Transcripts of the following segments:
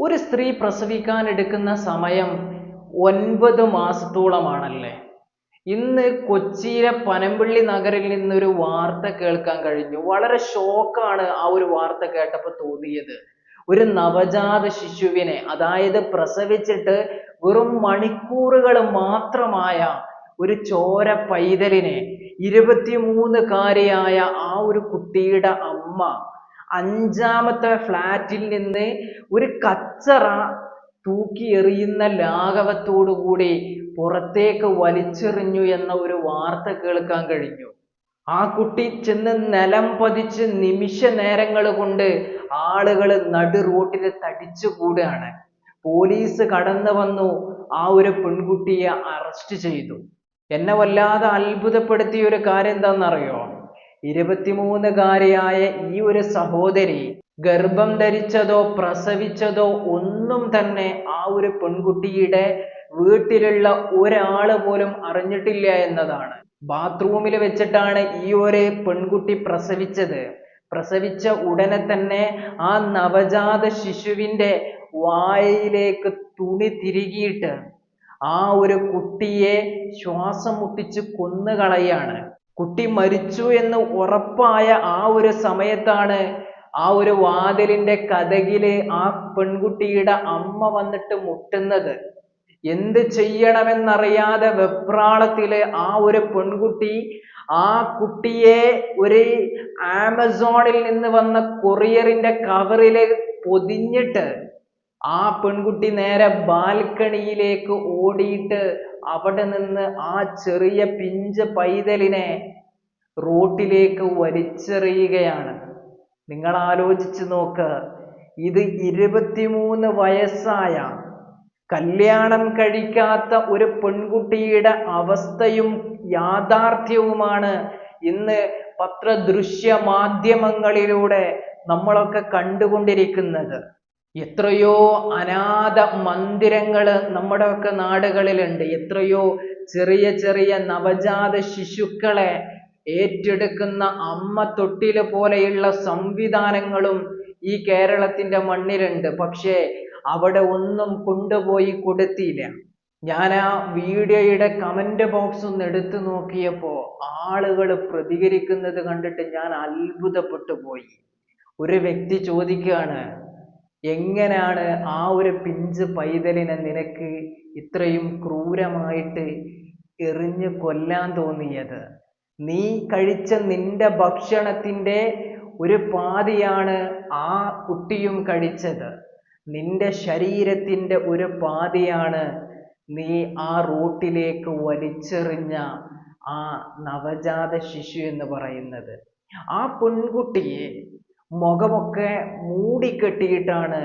ഒരു സ്ത്രീ പ്രസവിക്കാൻ എടുക്കുന്ന സമയം ഒൻപത് മാസത്തോളമാണല്ലേ? ഇന്ന് കൊച്ചിയിലെ പനമ്പള്ളി നഗറിൽ നിന്നൊരു വാർത്ത കേൾക്കാൻ കഴിഞ്ഞു. വളരെ ഷോക്കാണ് ആ ഒരു വാർത്ത കേട്ടപ്പോൾ തോന്നിയത്. ഒരു നവജാത ശിശുവിനെ അതായത് പ്രസവിച്ചിട്ട് വെറും മണിക്കൂറുകൾ മാത്രമായ ഒരു ചോര പൈതലിനെ ഇരുപത്തിമൂന്നുകാരിയായ ആ ഒരു കുട്ടിയുടെ അമ്മ അഞ്ചാമത്തെ ഫ്ലാറ്റിൽ നിന്ന് ഒരു കച്ചറ തൂക്കി എറിയുന്ന ലാഘവത്തോടു കൂടി പുറത്തേക്ക് വലിച്ചെറിഞ്ഞു എന്ന ഒരു വാർത്ത കേൾക്കാൻ കഴിഞ്ഞു. ആ കുട്ടി ചെന്ന് നിലം പതിച്ച് നിമിഷ നേരങ്ങൾ കൊണ്ട് ആളുകൾ നടു റോട്ടിൽ തടിച്ചുകൂടുകയാണ് പോലീസ് കടന്നു വന്നു ആ ഒരു പെൺകുട്ടിയെ അറസ്റ്റ് ചെയ്തു. എന്നെ വല്ലാതെ അത്ഭുതപ്പെടുത്തിയ ഒരു കാര്യം എന്താണെന്നറിയോ? ഇരുപത്തിമൂന്നുകാരിയായ ഈ ഒരു സഹോദരി ഗർഭം ധരിച്ചതോ പ്രസവിച്ചതോ ഒന്നും തന്നെ ആ ഒരു പെൺകുട്ടിയുടെ വീട്ടിലുള്ള ഒരാൾ പോലും അറിഞ്ഞിട്ടില്ല എന്നതാണ്. ബാത്റൂമിൽ വെച്ചിട്ടാണ് ഈ ഒരു പെൺകുട്ടി പ്രസവിച്ചത്. പ്രസവിച്ച ഉടനെ തന്നെ ആ നവജാത ശിശുവിന്റെ വായിലേക്ക് തുണി തിരികിയിട്ട് ആ ഒരു കുട്ടിയെ ശ്വാസം മുട്ടിച്ച് കൊന്നുകളയാണ്. കുട്ടി മരിച്ചു എന്ന് ഉറപ്പായ ആ ഒരു സമയത്താണ് ആ ഒരു വാതിലിന്റെ കഥകിൽ ആ പെൺകുട്ടിയുടെ അമ്മ വന്നിട്ട് മുട്ടുന്നത്. എന്ത് ചെയ്യണമെന്നറിയാതെ വെപ്രാളത്തിൽ ആ ഒരു പെൺകുട്ടി ആ കുട്ടിയെ ഒരു ആമസോണിൽ നിന്ന് വന്ന കൊറിയറിന്റെ കവറിൽ പൊതിഞ്ഞിട്ട് ആ പെൺകുട്ടി നേരെ ബാൽക്കണിയിലേക്ക് ഓടിയിട്ട് അവിടെ നിന്ന് ആ ചെറിയ പിഞ്ച് പൈതലിനെ റോട്ടിലേക്ക് വലിച്ചെറിയുകയാണ്. നിങ്ങൾ ആലോചിച്ച് നോക്ക് ഇത് ഇരുപത്തിമൂന്ന് വയസ്സായ കല്യാണം കഴിക്കാത്ത ഒരു പെൺകുട്ടിയുടെ അവസ്ഥയും യാഥാർത്ഥ്യവുമാണ്. ഇന്ന് പത്രദൃശ്യ മാധ്യമങ്ങളിലൂടെ നമ്മളൊക്കെ കണ്ടുകൊണ്ടിരിക്കുന്നത്. എത്രയോ അനാഥ മന്ദിരങ്ങൾ നമ്മുടെയൊക്കെ നാടുകളിലുണ്ട്. എത്രയോ ചെറിയ ചെറിയ നവജാത ശിശുക്കളെ ഏറ്റെടുക്കുന്ന അമ്മ തൊട്ടിൽ പോലെയുള്ള സംവിധാനങ്ങളും ഈ കേരളത്തിന്റെ മണ്ണിലുണ്ട്. പക്ഷേ അവിടെ ഒന്നും കൊണ്ടുപോയി കൊടുത്തില്ല. ഞാൻ ആ വീഡിയോയുടെ കമന്റ് ബോക്സ് ഒന്ന് എടുത്തു നോക്കിയപ്പോൾ ആളുകൾ പ്രതികരിക്കുന്നത് കണ്ടിട്ട് ഞാൻ അത്ഭുതപ്പെട്ടു പോയി. ഒരു വ്യക്തി ചോദിക്കുകയാണ് എങ്ങനെയാണ് ആ ഒരു പിഞ്ച് പൈതലിനെ നിനക്ക് ഇത്രയും ക്രൂരമായിട്ട് എറിഞ്ഞ് കൊല്ലാൻ തോന്നിയത്? നീ കഴിച്ച നിന്റെ ഭക്ഷണത്തിന്റെ ഒരു പാതിയാണ് ആ കുട്ടിയും കഴിച്ചത്. നിന്റെ ശരീരത്തിന്റെ ഒരു പാതിയാണ് നീ ആ റൂട്ടിലേക്ക് വലിച്ചെറിഞ്ഞ ആ നവജാത ശിശു എന്ന് പറയുന്നത്. ആ പെൺകുട്ടിയെ മുഖമൊക്കെ മൂടിക്കെട്ടിയിട്ടാണ്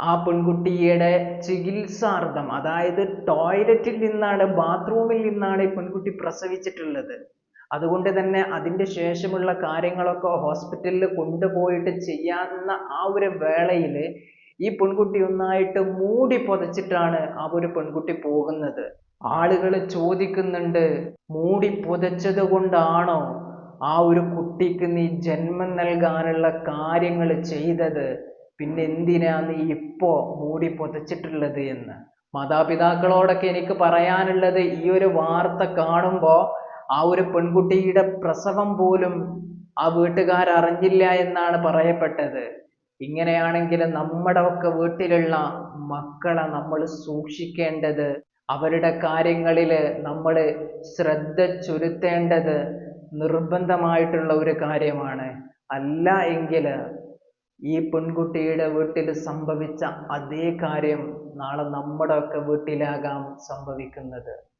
ആ പെൺകുട്ടിയുടെ ചികിത്സാർത്ഥം അതായത് ടോയ്ലറ്റിൽ നിന്നാണ് ബാത്റൂമിൽ നിന്നാണ് ഈ പെൺകുട്ടി പ്രസവിച്ചിട്ടുള്ളത്. അതുകൊണ്ട് തന്നെ അതിന്റെ ശേഷമുള്ള കാര്യങ്ങളൊക്കെ ഹോസ്പിറ്റലിൽ കൊണ്ടുപോയിട്ട് ചെയ്യാവുന്ന ആ ഒരു വേളയിൽ ഈ പെൺകുട്ടി ഒന്നായിട്ട് മൂടി പുതച്ചിട്ടാണ് ആ ഒരു പെൺകുട്ടി പോകുന്നത്. ആളുകൾ ചോദിക്കുന്നുണ്ട് മൂടി പുതച്ചത് കൊണ്ടാണോ? ആ ഒരു കുട്ടിക്ക് നീ ജന്മം നൽകാനുള്ള കാര്യങ്ങൾ ചെയ്തത് പിന്നെ എന്തിനാ നീ ഇപ്പോ മൂടി പൊതച്ചിട്ടുള്ളത് എന്ന്? മാതാപിതാക്കളോടൊക്കെ എനിക്ക് പറയാനുള്ളത് ഈ ഒരു വാർത്ത കാണുമ്പോൾ ആ ഒരു പെൺകുട്ടിയുടെ പ്രസവം പോലും ആ വീട്ടുകാർ അറിഞ്ഞില്ല എന്നാണ് പറയപ്പെട്ടത്. ഇങ്ങനെയാണെങ്കിൽ നമ്മുടെ ഒക്കെ വീട്ടിലുള്ള മക്കളെ നമ്മൾ സൂക്ഷിക്കേണ്ടത് അവരുടെ കാര്യങ്ങളിൽ നമ്മൾ ശ്രദ്ധ ചൊലുത്തേണ്ടത് നിർബന്ധമായിട്ടുള്ള ഒരു കാര്യമാണ്. അല്ല എങ്കിൽ ഈ പെൺകുട്ടിയുടെ വീട്ടിൽ സംഭവിച്ച അതേ കാര്യം നാളെ നമ്മുടെ ഒക്കെ വീട്ടിലാകാം സംഭവിക്കുന്നത്.